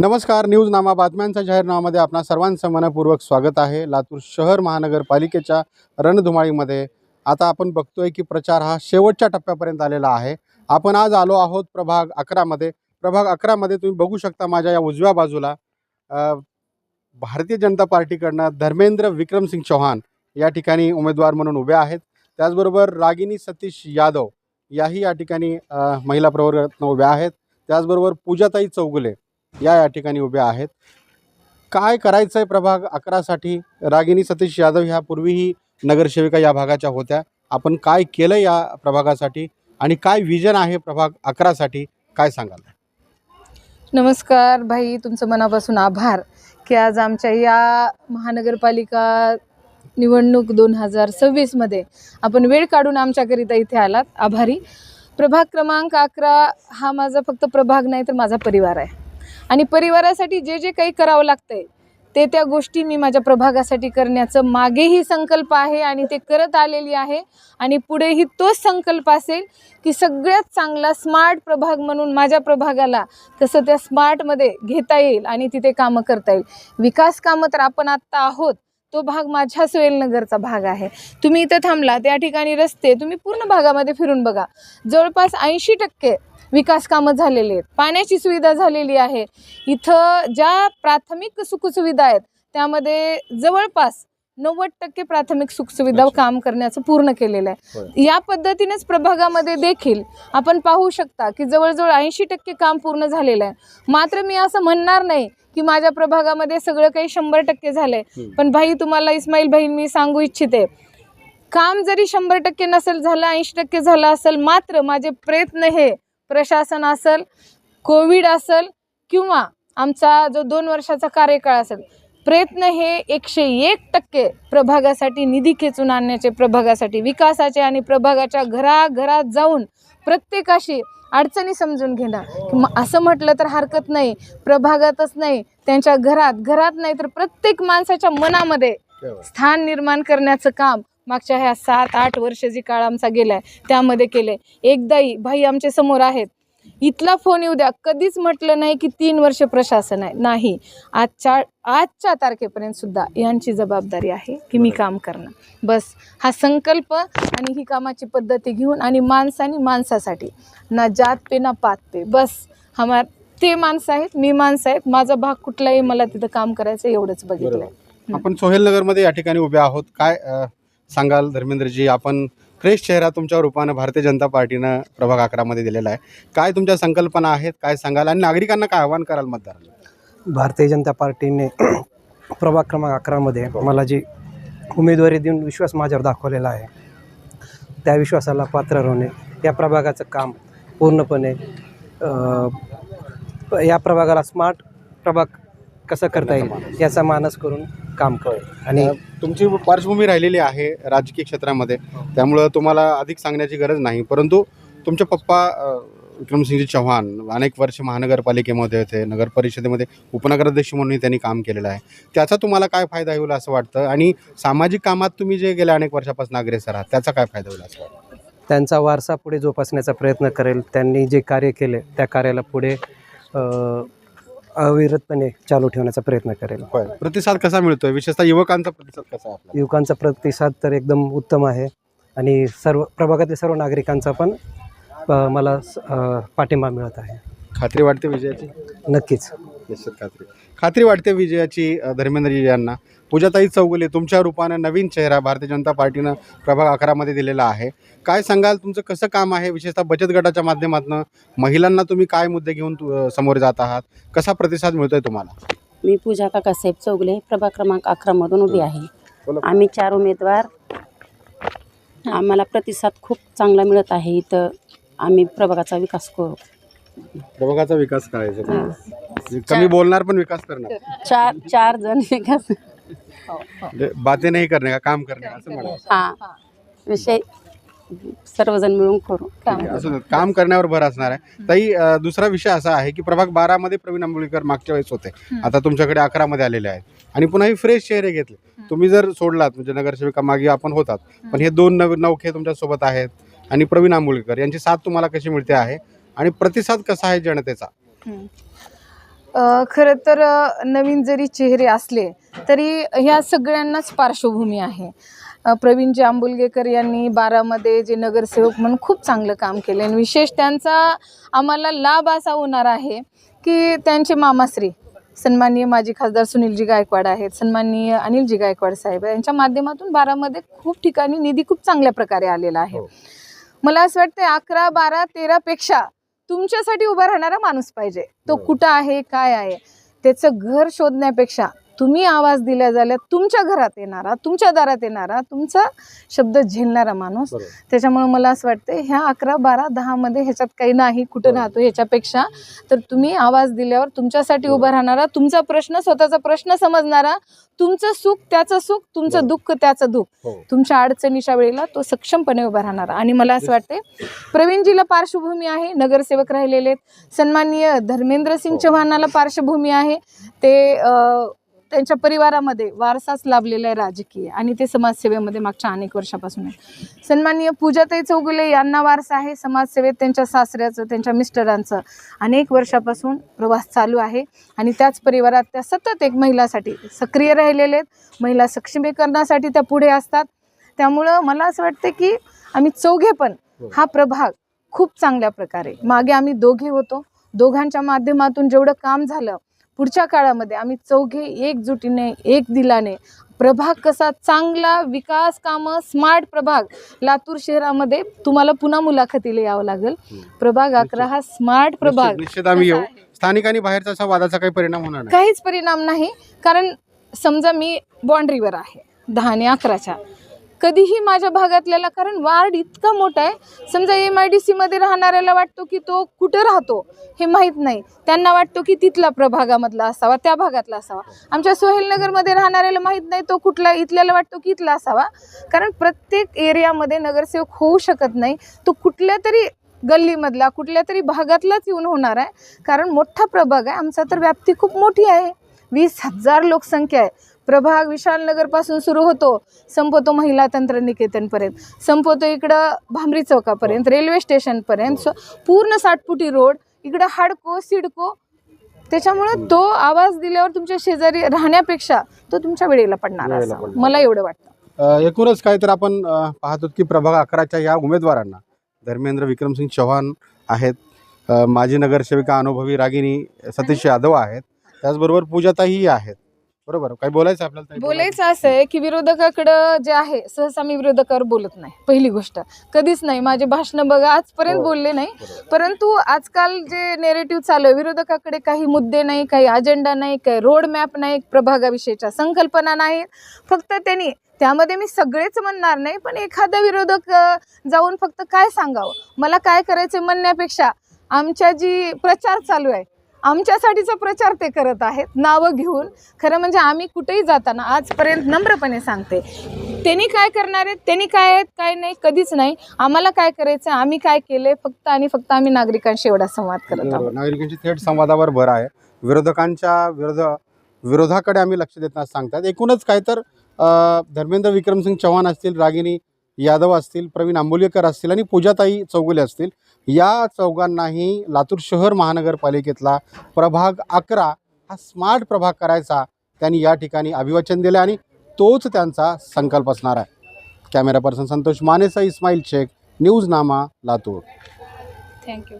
नमस्कार न्यूज नामा बातम्यांच्या जाहीरनाम्यामध्ये आपणा सर्वांचं मनपूर्वक स्वागत आहे. लातूर शहर महानगरपालिकेच्या रणधुमाळीमध्ये आता आपण बघतोय की प्रचार हा शेवटच्या टप्प्यापर्यंत आलेला आहे. आपण आज आलो आहोत प्रभाग अकरामध्ये प्रभाग अकरामध्ये तुम्ही बघू शकता माझ्या या उजव्या बाजूला भारतीय जनता पार्टीकडनं धर्मेंद्र विक्रमसिंग चौहान या ठिकाणी उमेदवार म्हणून उभे आहेत. त्याचबरोबर रागिनी सतीश यादव याही या ठिकाणी महिला प्रवर्गातनं उभ्या आहेत. त्याचबरोबर पूजाताई चौगुले या या ठिकाणी उभ्या आहेत. काय करायचं आहे प्रभाग अकरासाठी? रागिनी सतीश यादव ह्या पूर्वीही नगरसेविका या भागाच्या होत्या. आपण काय केलं या प्रभागासाठी? आणि काय विजन आहे प्रभाग अकरासाठी? काय सांगाल? नमस्कार भाई तुमचं मनापासून आभार की आज आमच्या या महानगरपालिका निवडणूक दोन हजार सव्वीसमध्ये आपण वेळ काढून आमच्याकरिता इथे आलात. आभारी. प्रभाग क्रमांक अकरा हा माझा फक्त प्रभाग नाही तर माझा परिवार आहे. आणि परिवारासाठी जे जे काही करावं लागतंय ते त्या गोष्टी मी माझ्या प्रभागासाठी करण्याचं मागेही संकल्प आहे आणि ते करत आलेली आहे. आणि पुढेही तोच संकल्प असेल की सगळ्यात चांगला स्मार्ट प्रभाग म्हणून माझ्या प्रभागाला तसं त्या स्मार्टमध्ये घेता येईल आणि तिथे कामं करता येईल. विकास कामं तर आपण आत्ता आहोत तो भाग माझ्या सोयलनगरचा भाग आहे. तुम्ही इथं थांबला त्या ठिकाणी रस्ते तुम्ही पूर्ण भागामध्ये फिरून बघा. जवळपास ऐंशी टक्के विकास कामं झालेली आहेत. पाण्याची सुविधा झालेली आहे. इथं ज्या प्राथमिक सुखसुविधा आहेत त्यामध्ये जवळपास नव्वद टक्के प्राथमिक सुखसुविधा. काम करण्याचं पूर्ण केलेलं आहे. या पद्धतीनेच प्रभागामध्ये देखील आपण पाहू शकता की जवळजवळ ऐंशी टक्के काम पूर्ण झालेलं आहे. मात्र मी असं म्हणणार नाही की माझ्या प्रभागामध्ये सगळं काही शंभर टक्के झालंय. पण भाई तुम्हाला इस्माईल भाई मी सांगू इच्छिते. काम जरी शंभर टक्के नसेल झालं ऐंशी टक्के झालं असेल मात्र माझे प्रयत्न हे प्रशासन असेल कोविड असेल किंवा आमचा जो दोन वर्षाचा कार्यकाळ असेल प्रयत्न हे एकशे एक टक्के प्रभागासाठी निधी खेचून आणण्याचे प्रभागासाठी विकासाचे आणि प्रभागाच्या घराघरात जाऊन प्रत्येकाशी अडचणी समजून घेणं. की म- असं म्हटलं तर हरकत नाही प्रभागातच नाही त्यांच्या घरात घरात नाही तर प्रत्येक माणसाच्या मनामध्ये स्थान निर्माण करण्याचं काम मागच्या ह्या सात आठ वर्ष जी काळ आमचा गेलाय त्यामध्ये केलंय. एकदाही भाई आमच्यासमोर आहेत इथला फोन येऊ द्या. कधीच म्हटलं नाही की तीन वर्ष प्रशासन आहे. नाही. आजच्या आजच्या तारखेपर्यंत सुद्धा यांची जबाबदारी आहे की मी काम करणं बस. हा संकल्प आणि ही कामाची पद्धती घेऊन आणि माणसाने माणसासाठी. ना जात पे ना पात पे. बस. हमार ते माणसं आहेत मी माणसं आहेत. माझा भाग कुठलाही मला तिथं काम करायचं एवढंच बघितलंय. आपण सोहेलनगरमध्ये या ठिकाणी उभे आहोत. काय सांगाल धर्मेंद्रजी? आपण फ्रेश चेहरा तुमच्या रूपानं भारतीय जनता पार्टीनं प्रभाग अकरामध्ये दिलेला आहे. काय तुमच्या संकल्पना आहेत? काय सांगाल? आणि नागरिकांना काय आव्हान कराल मतदारांना? भारतीय जनता पार्टीने प्रभाग क्रमांक अकरामध्ये मला जी उमेदवारी देऊन विश्वास माझ्यावर दाखवलेला आहे त्या विश्वासाला पात्र होणे या प्रभागाचं काम पूर्णपणे या प्रभागाला स्मार्ट प्रभाग कसं करता येईल याचा मानस करून काम करेल आणि तुमची पार्श्वभूमी राहिलेली आहे राजकीय क्षेत्रामध्ये. त्यामुळं तुम्हाला अधिक सांगण्याची गरज नाही. परंतु तुमचे पप्पा विक्रमसिंहजी चव्हाण अनेक वर्ष महानगरपालिकेमध्ये होते नगर परिषदेमध्ये उपनगराध्यक्ष म्हणूनही त्यांनी काम केलेलं आहे. त्याचा तुम्हाला काय फायदा होईल असं वाटतं? आणि सामाजिक कामात तुम्ही जे गेल्या अनेक वर्षापासून अग्रेसर आहात त्याचा काय फायदा होईल असं वाटतं? त्यांचा वारसा पुढे जोपासण्याचा प्रयत्न करेल. त्यांनी जे कार्य केले त्या कार्याला पुढे अविरतपणे चालू ठेवण्याचा प्रयत्न करेल. होय. प्रतिसाद कसा मिळतोय? विशेषतः युवकांचा प्रतिसाद कसा आहे आपला? युवकांचा प्रतिसाद तर एकदम उत्तम आहे. आणि सर्व प्रभागातील सर्व नागरिकांचा पण अ, मला स- अ, पाठिंबा मिळत आहे. खात्री वाटते विजयाची? नक्कीच. निश्चित खात्री. खात्री वाटते विजयाची धर्मेंद्रजी यांना. पूजाताई चौगुले तुमच्या रूपानं नवीन चेहरा भारतीय जनता पार्टीनं प्रभाग अकरामध्ये दिलेला आहे. काय सांगाल तुमचं कसं काम आहे? विशेषतः बचत गटाच्या माध्यमातून महिलांना तुम्ही काय मुद्दे घेऊन समोर जात आहात? कसा प्रतिसाद मिळतोय तुम्हाला? मी पूजा काकासाहेब चौगले प्रभाग क्रमांक अकरामधून उभी आहे. आम्ही चार उमेदवार. आम्हाला प्रतिसाद खूप चांगला मिळत आहे. इथं आम्ही प्रभागाचा विकास करू. प्रभागाचा विकास करायचा कमी बोलणार पण विकास करणार. चार चार जण विकास म्हणजे बाते नाही करणे का काम करणे असं म्हणा हा. विषय सर्वजण मिळून करू. काम ठीक आहे, असं. काम करण्यावर भर असणार आहे. ताई अ, दुसरा विषय असा आहे की प्रभाग बारामध्ये प्रवीण आंबोलीकर मागच्या वेळेस होते. आता तुमच्याकडे अकरामध्ये आलेले आहेत. आणि पुन्हा ही फ्रेश चेहरे घेतले. तुम्ही जर सोडलात म्हणजे नगरसेविका मागे आपण होतात पण हे दोन नव नौखे तुमच्यासोबत आहेत आणि प्रवीण आंबोलीकर यांची साथ तुम्हाला कशी मिळते आहे? आणि प्रतिसाद कसा आहे जनतेचा? हम्म. खरं तर नवीन जरी चेहरे असले तरी ह्या सगळ्यांनाच पार्श्वभूमी आहे. प्रवीणजी आंबुलगेकर यांनी बारामध्ये जे नगरसेवक म्हणून खूप चांगलं काम केले. आणि विशेष त्यांचा आम्हाला लाभ असा होणार आहे की त्यांचे मामाश्री सन्माननीय माजी खासदार सुनीलजी गायकवाड आहेत सन्माननीय अनिलजी गायकवाड साहेब यांच्या माध्यमातून बारामध्ये खूप ठिकाणी निधी खूप चांगल्या प्रकारे आलेला आहे. हो. मला असं वाटतं अकरा बारा तेरापेक्षा तुमच्यासाठी उभा राहणारा माणूस पाहिजे तो बरोबर. कुठं आहे काय आहे त्याचं घर शोधण्यापेक्षा तुम्ही आवाज दिल्या झाल्या तुमच्या घरात येणारा तुमच्या दारात येणारा तुमचा शब्द झेलणारा माणूस. त्याच्यामुळे मला असं वाटतं ह्या अकरा बारा दहामध्ये ह्याच्यात काही नाही कुठं. राहतो ह्याच्यापेक्षा. तर तुम्ही आवाज दिल्यावर तुमच्यासाठी उभा राहणारा तुमचा प्रश्न स्वतःचा प्रश्न समजणारा तुमचं सुख त्याचं सुख तुमचं. दुःख त्याचं दुःख. हो. तुमच्या अडचणीच्या वेळेला तो सक्षमपणे उभा राहणार. आणि मला असं वाटते प्रवीणजीला पार्श्वभूमी आहे नगरसेवक राहिलेले आहेत. सन्माननीय धर्मेंद्र सिंग हो. चव्हाणाला पार्श्वभूमी आहे. ते त्यांच्या परिवारामध्ये वारसाच लाभलेला आहे राजकीय आणि ते समाजसेवेमध्ये मागच्या अनेक वर्षापासून आहे सन्माननीय पूजाताई चौगुले यांना वारसा आहे. समाजसेवेत त्यांच्या सासऱ्याचं त्यांच्या मिस्टरांचं अनेक वर्षापासून प्रवास चालू आहे. आणि त्याच परिवारात त्या सतत एक महिलासाठी सक्रिय राहिलेले आहेत. महिला सक्षमीकरणासाठी त्या पुढे असतात. त्यामुळं मला असं वाटतं की आम्ही चौघे पण हा प्रभाग खूप चांगल्या प्रकारे मागे आम्ही दोघे होतो. दोघांच्या माध्यमातून जेवढं काम झालं पुढच्या काळामध्ये आम्ही चौघे एकजुटीने एक दिलाने प्रभाग कसा चांगला विकास कामं स्मार्ट प्रभाग लातूर शहरामध्ये तुम्हाला पुन्हा मुलाखतीला यावं लागेल. हम्म. प्रभाग अकरा हा स्मार्ट प्रभाग. निश्चित- आम्ही येऊ? स्थानिक आणि बाहेरचा असा वादाचा काही परिणाम होणार नाही. काहीच परिणाम नाही कारण समजा मी बाँड्रीवर आहे दहा आणि अकराच्या. कधीही माझ्या भागातल्याला कारण वार्ड इतका मोठा आहे. समजा एम आय डी सीमध्ये राहणाऱ्याला वाटतो की तो कुठं राहतो हे माहीत नाही. त्यांना वाटतो की तिथला प्रभागामधला असावा त्या भागातला असावा. आमच्या सोहेलनगरमध्ये राहणाऱ्याला माहीत नाही तो कुठला इथल्याला वाटतो की इथला असावा. कारण प्रत्येक एरियामध्ये नगरसेवक होऊ शकत नाही. तो कुठल्या तरी गल्लीमधला कुठल्या तरी भागातलाच येऊन होणार आहे. कारण मोठा प्रभाग आहे. आमचा तर व्याप्ती खूप मोठी आहे. वीस हजार लोकसंख्या आहे. प्रभाग विशालनगरपासून सुरू होतो. संपवतो महिला तंत्रनिकेतनपर्यंत संपवतो इकडं भांबरी चौकापर्यंत रेल्वे स्टेशनपर्यंत सो पूर्ण सातपुटी रोड इकडं हाडको सिडको. त्याच्यामुळं तो आवाज दिल्यावर तुमच्या शेजारी राहण्यापेक्षा तो तुमच्या वेळेला पडणार. मला एवढं वाटतं. एकूणच काय तर आपण पाहतो की प्रभाग अकराच्या या उमेदवारांना धर्मेंद्र विक्रमसिंग चव्हाण आहेत. माजी नगरसेविका अनुभवी रागिनी सतीश यादव आहेत. त्याचबरोबर पूजाताई आहेत. बरोबर काही बोलायचं आपल्याला ताई? बोलायचं असं आहे की विरोधकाकडं जे आहे सहसा मी विरोधकावर बोलत नाही पहिली गोष्ट कधीच नाही माझे भाषणं बघा आजपर्यंत हो. बोलले नाही बरोबर. परंतु आजकाल जे नेरेटिव्ह चालू आहे विरोधकाकडे काही मुद्दे नाही काही अजेंडा नाही काही रोड मॅप नाही प्रभागाविषयीच्या संकल्पना नाहीत फक्त त्यांनी त्यामध्ये मी सगळेच म्हणणार नाही पण एखादा विरोधक अ, जाऊन फक्त काय सांगावं मला काय करायचं म्हणण्यापेक्षा आमच्या जी प्रचार चालू आहे आमच्यासाठीचा प्रचार ते करत आहेत. नावं घेऊन. खरं म्हणजे आम्ही कुठेही जाताना आजपर्यंत नम्रपणे सांगते. त्यांनी काय करणार आहेत? त्यांनी काय आहेत? काय नाही? कधीच नाही. आम्हाला काय करायचं? आम्ही काय केलंय? फक्त आणि फक्त आम्ही नागरिकांशी एवढा संवाद करत आहोत. नागरिकांची थेट संवादावर भर आहे. विरोधकांच्या विरोध विरोधाकडे आम्ही लक्ष देत नसताना सांगतात. एकूणच काय तर धर्मेंद्र विक्रमसिंग चव्हाण असतील रागिनी यादव असतील प्रवीण आंबोलीकर असतील आणि पूजाताई चौगुले असतील या चौघांनाही लातूर शहर महानगरपालिकेतला प्रभाग अकरा हा स्मार्ट प्रभाग करायचा त्यांनी या ठिकाणी अभिवाचन दिलं आणि तोच त्यांचा संकल्प असणार आहे. Camera person Santosh मानेसा Ismail Shaikh news Nama Latur thank you